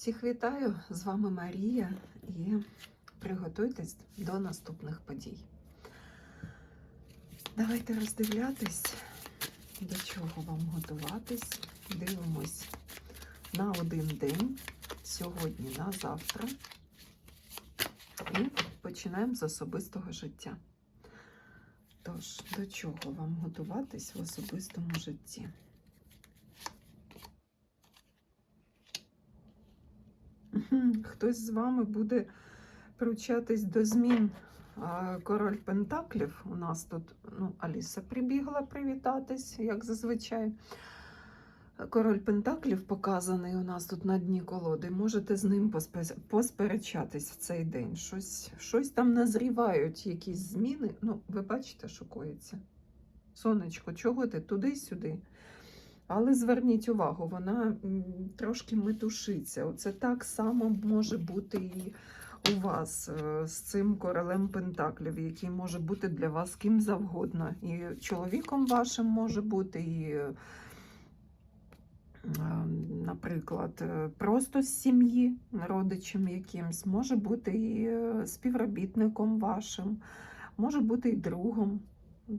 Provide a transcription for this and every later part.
Всіх вітаю! З вами Марія і приготуйтесь до наступних подій. Давайте роздивлятись, до чого вам готуватись. Дивимось на один день, сьогодні на завтра. І починаємо з особистого життя. Тож, до чого вам готуватись в особистому житті? Хтось з вами буде пручатись до змін. Король Пентаклів у нас тут, ну, Аліса прибігла привітатись, як зазвичай. Король Пентаклів показаний у нас тут на дні колоди. Можете з ним посперечатись в цей день. Щось, щось там назрівають, якісь зміни. Ну, ви бачите, що коїться. Сонечко, чого ти туди-сюди? Але зверніть увагу, вона трошки метушиться. Оце так само може бути і у вас е, з цим королем Пентаклів, який може бути для вас ким завгодно. І чоловіком вашим може бути, і, е, наприклад, е, просто з сім'ї, родичем якимсь, може бути і співробітником вашим, може бути і другом.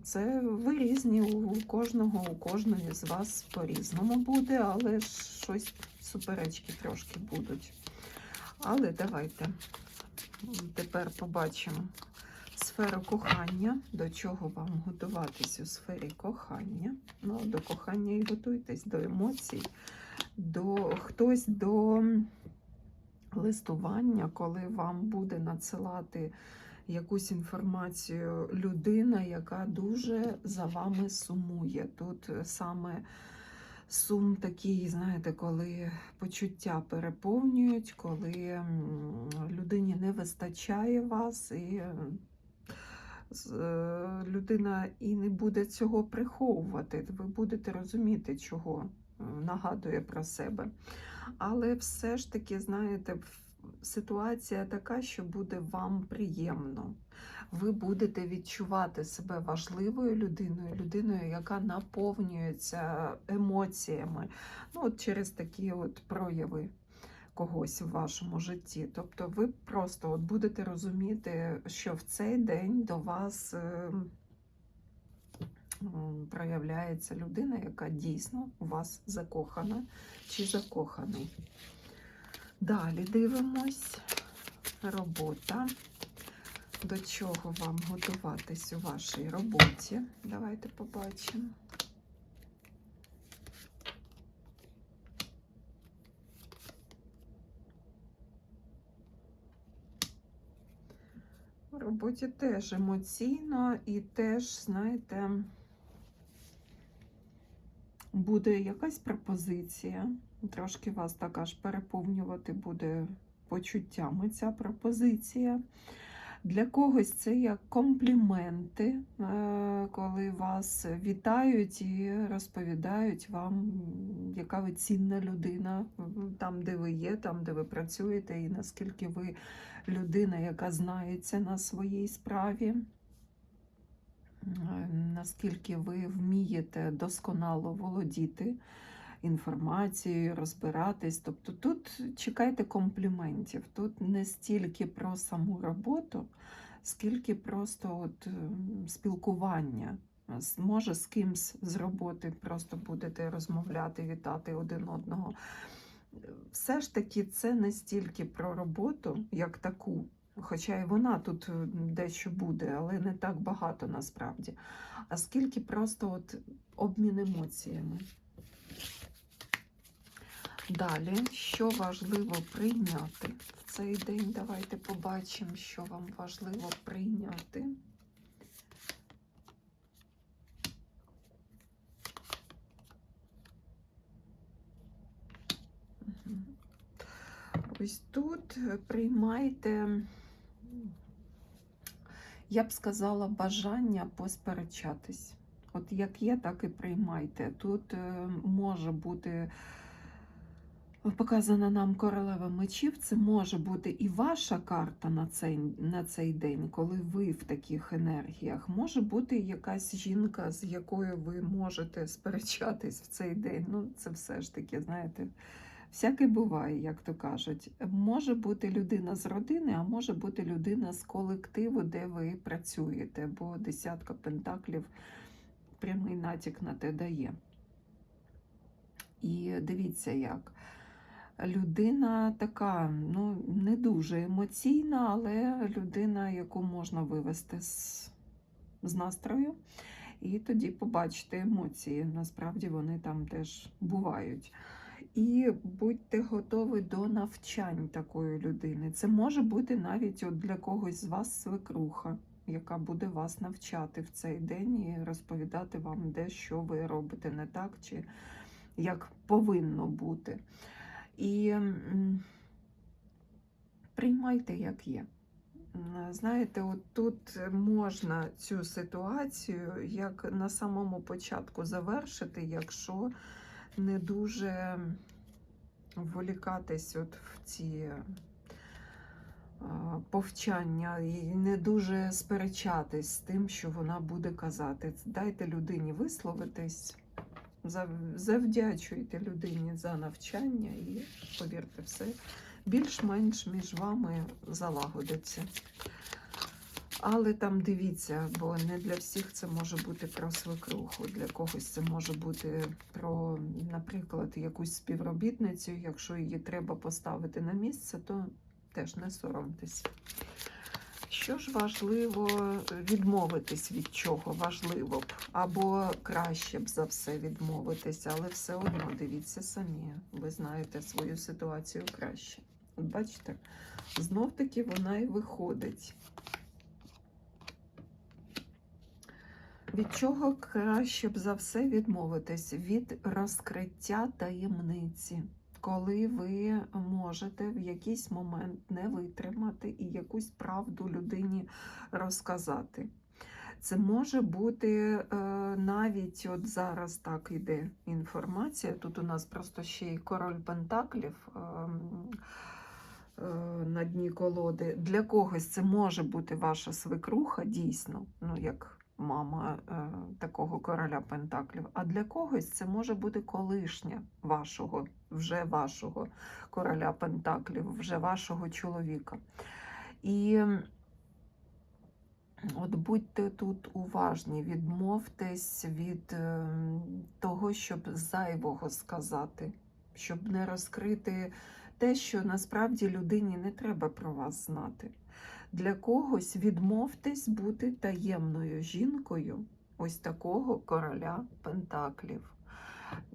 Це ви різні у кожного, у кожної з вас по-різному буде, але щось суперечки трошки будуть. Але давайте тепер побачимо сферу кохання, до чого вам готуватись у сфері кохання. Ну, до кохання і готуйтесь, до емоцій, до хтось до листування, коли вам буде надсилати якусь інформацію людина, яка дуже за вами сумує. Тут саме сум такий, знаєте, коли почуття переповнюють, коли людині не вистачає вас, і е, е, людина і не буде цього приховувати. Ви будете розуміти, чого е, нагадує про себе. Але все ж таки, знаєте, ситуація така, що буде вам приємно. Ви будете відчувати себе важливою людиною, людиною, яка наповнюється емоціями. Ну, от через такі от прояви когось в вашому житті. Тобто ви просто от будете розуміти, що в цей день до вас. е, Проявляється людина, яка дійсно у вас закохана чи закоханий. Далі дивимось. Робота. До чого вам готуватись у вашій роботі? Давайте побачимо. В роботі теж емоційно і теж, знаєте, буде якась пропозиція. Трошки вас так аж переповнювати буде почуттями ця пропозиція. Для когось це як компліменти, е, коли вас вітають і розповідають вам, яка ви цінна людина там, де ви є, там, де ви працюєте, і наскільки ви людина, яка знається на своїй справі. Е, Наскільки ви вмієте досконало володіти інформацією, розбиратись. Тобто тут чекайте компліментів. Тут не стільки про саму роботу, скільки просто от ем, спілкування. Може, з кимсь з роботи просто будете розмовляти, вітати один одного. Все ж таки, це не стільки про роботу, як таку. Хоча і вона тут е, дещо буде, але не так багато насправді. А скільки просто от обмін емоціями. Далі, що важливо прийняти в цей день? Давайте побачимо, що вам важливо прийняти. Ось тут е, приймайте, я б сказала, бажання посперечатись. От як є, так і приймайте. Тут е, може бути показана нам королева мечів, це може бути і ваша карта на цей, на цей день, коли ви в таких енергіях. Може бути якась жінка, з якою ви можете сперечатись в цей день. Ну, це все ж таки, знаєте, Всяке буває, як то кажуть. Може бути людина з родини, а може бути людина з колективу, де ви працюєте, бо десятка пентаклів прямий натяк на те дає. І дивіться, як. Людина така, ну, не дуже емоційна, але людина, яку можна вивести з, з настрою. І тоді побачите емоції. Насправді вони там теж бувають. І будьте готові до навчань такої людини. Це може бути навіть от для когось з вас свекруха, яка буде вас навчати в цей день і розповідати вам, де що ви робите не так, чи як повинно бути. І приймайте, як є. Знаєте, от тут можна цю ситуацію як на самому початку завершити, якщо не дуже вволікатись от в ці повчання і не дуже сперечатись з тим, що вона буде казати. Дайте людині висловитись, завдячуйте людині за навчання і повірте, все більш-менш між вами залагодиться. Але там дивіться, бо не для всіх це може бути про свекруху. Для когось це може бути про, наприклад, якусь співробітницю. Якщо її треба поставити на місце, то теж не соромтесь. Що ж важливо відмовитись від чого? Важливо б, або краще б за все відмовитися, але все одно дивіться самі. Ви знаєте свою ситуацію краще. От бачите, знов таки вона і виходить. Від чого краще б за все відмовитись? Від розкриття таємниці, коли ви можете в якийсь момент не витримати і якусь правду людині розказати. Це може бути е, навіть от зараз так іде інформація. Тут у нас просто ще й король Пентаклів. ем, е, На дні колоди. Для когось це може бути ваша свекруха, дійсно, ну як мама е, такого короля Пентаклів. А для когось це може бути колишня вашого, вже вашого короля Пентаклів, вже вашого чоловіка. І от будьте тут уважні, відмовтесь від е, того, щоб зайвого сказати, щоб не розкрити те, що насправді людині не треба про вас знати. Для когось відмовтесь бути таємною жінкою ось такого короля Пентаклів.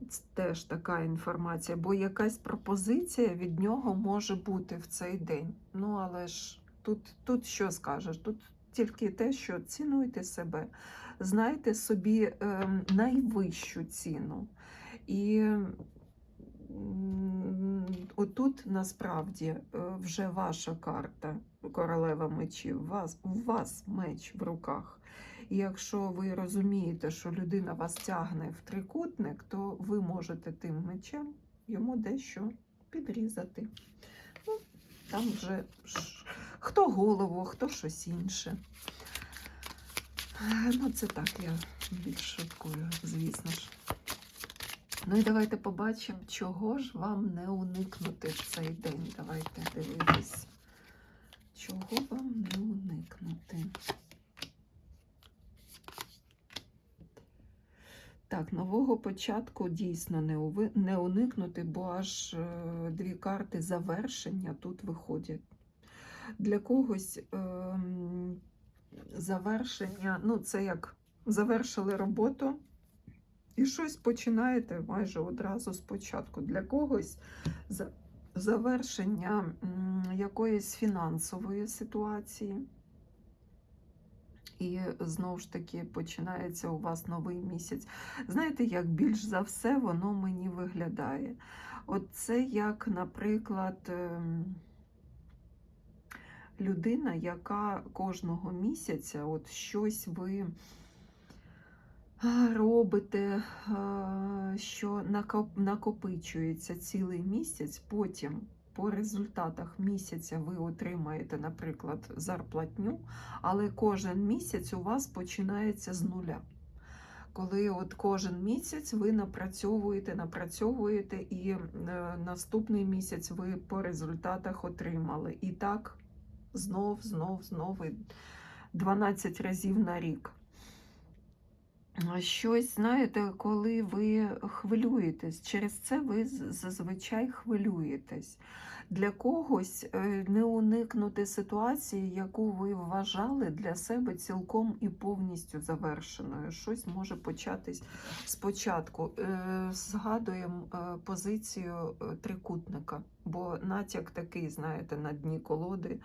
Це теж така інформація, бо якась пропозиція від нього може бути в цей день. Ну, але ж тут, тут що скажеш? Тут тільки те, що цінуйте себе, знайте собі ем, найвищу ціну. І отут насправді е, вже ваша карта, королева мечів, вас, у вас меч в руках. І якщо ви розумієте, що людина вас тягне в трикутник, то ви можете тим мечем йому дещо підрізати. Ну, там вже хто голову, хто щось інше. Е, Ну, це так, я більш шуткую, звісно ж. Ну і давайте побачимо, чого ж вам не уникнути в цей день. Давайте дивитись. Чого вам не уникнути? Так, нового початку дійсно не, уви... не уникнути, бо аж е, дві карти завершення тут виходять. Для когось ем, завершення, ну, це як завершили роботу і щось починаєте майже одразу спочатку. Для когось завершення якоїсь фінансової ситуації. І знову ж таки починається у вас новий місяць. Знаєте, як більш за все воно мені виглядає? От це як, наприклад, ем, людина, яка кожного місяця от щось ви робите, що накопичується цілий місяць, потім по результатах місяця ви отримаєте, наприклад, зарплатню, але кожен місяць у вас починається з нуля. коли от кожен місяць ви напрацьовуєте, напрацьовуєте, і е, наступний місяць ви по результатах отримали. І так знов, знов, знов і 12 разів на рік. Щось, знаєте, коли ви хвилюєтесь, через це ви зазвичай хвилюєтесь. Для когось е, не уникнути ситуації, яку ви вважали для себе цілком і повністю завершеною. Щось може початись спочатку. Е, Згадуємо е, позицію трикутника, бо натяк такий, знаєте, на дні колоди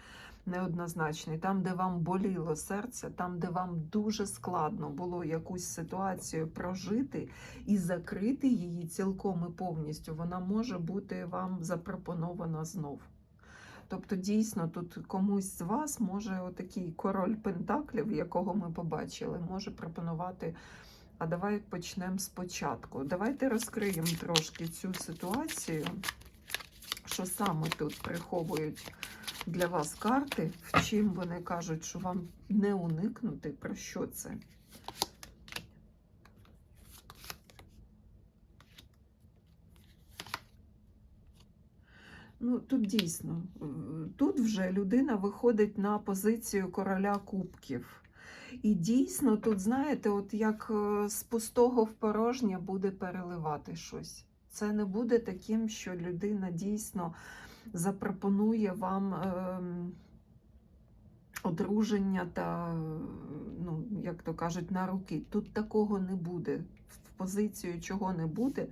неоднозначний. Там, де вам боліло серце, там, де вам дуже складно було якусь ситуацію прожити і закрити її цілком і повністю, вона може бути вам запропонована знов. Тобто, дійсно, тут комусь з вас може отакий король Пентаклів, якого ми побачили, може пропонувати. А давай почнемо спочатку. Давайте розкриємо трошки цю ситуацію, що саме тут приховують для вас карти, в чим вони кажуть, що вам не уникнути, про що це? Ну, тут дійсно, е, тут вже людина виходить на позицію короля кубків. І дійсно, тут, знаєте, от як е, з пустого в порожнє буде переливати щось. Це не буде таким, що людина дійсно запропонує вам ем, одруження та, ну, як то кажуть, на руки. Тут такого не буде. В позицію чого не буде,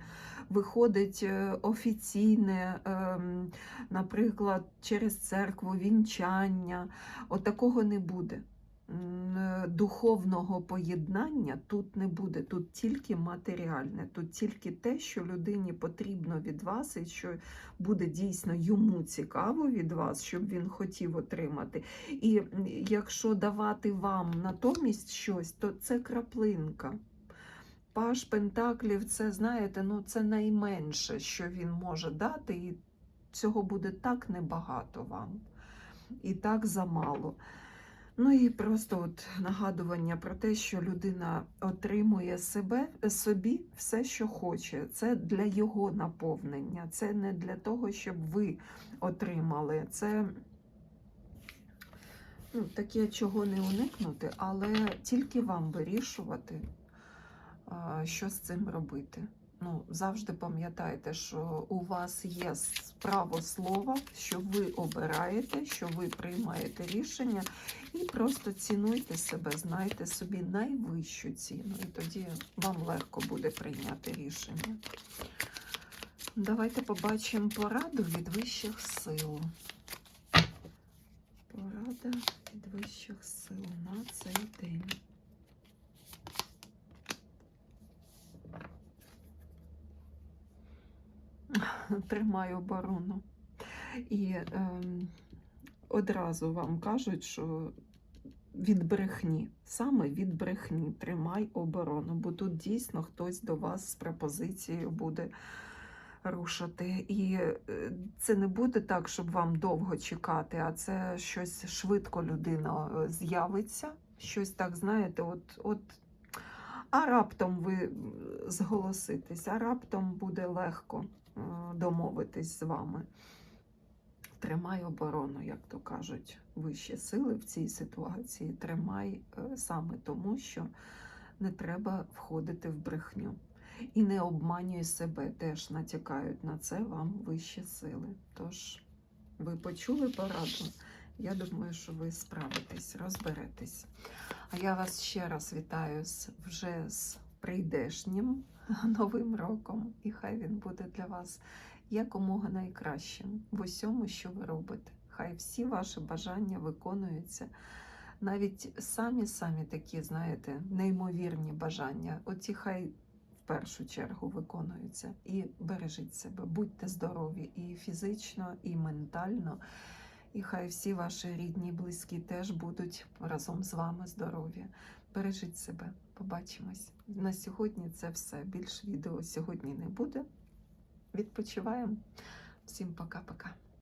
виходить е, офіційне, ем, наприклад, через церкву, вінчання. От такого не буде. Е, Духовного поєднання тут не буде, тут тільки матеріальне, тут тільки те, що людині потрібно від вас, і що буде дійсно йому цікаво від вас, щоб він хотів отримати. І якщо давати вам натомість щось, то це краплинка. Паш Пентаклів, це, знаєте, ну це найменше, що він може дати, і цього буде так небагато вам, і так замало. Ну і просто от нагадування про те, що людина отримує себе, собі все, що хоче. Це для його наповнення, це не для того, щоб ви отримали. Це ну, таке, чого не уникнути, але тільки вам вирішувати, що з цим робити. Ну, завжди пам'ятайте, що у вас є право слова, що ви обираєте, що ви приймаєте рішення, і просто цінуйте себе, знайте собі найвищу ціну, і тоді вам легко буде прийняти рішення. Давайте побачимо пораду від вищих сил. Порада від вищих сил на цей день. Тримаю оборону. І ем, одразу вам кажуть, що від брехні, саме від брехні тримай оборону, бо тут дійсно хтось до вас з пропозицією буде рушити. І е, це не буде так, щоб вам довго чекати, а це щось швидко людина е, з'явиться, щось так, знаєте, от. от а раптом ви зголоситесь, а раптом буде легко е, домовитись з вами. Тримай оборону, як то кажуть, вищі сили в цій ситуації. Тримай е, саме тому, що не треба входити в брехню. І не обманюй себе, теж натякають на це вам вищі сили. Тож ви почули пораду. Я думаю, що ви справитесь, розберетесь. А я вас ще раз вітаю вже з прийдешнім новим роком, і хай він буде для вас якомога найкращим в усьому, що ви робите. Хай всі ваші бажання виконуються. Навіть самі-самі такі, знаєте, неймовірні бажання. Оці хай в першу чергу виконуються. І бережіть себе, будьте здорові і фізично, і ментально. І хай всі ваші рідні, близькі теж будуть разом з вами здорові. Бережіть себе, побачимось. На сьогодні це все. Більш відео сьогодні не буде. Відпочиваємо. Всім пока-пока.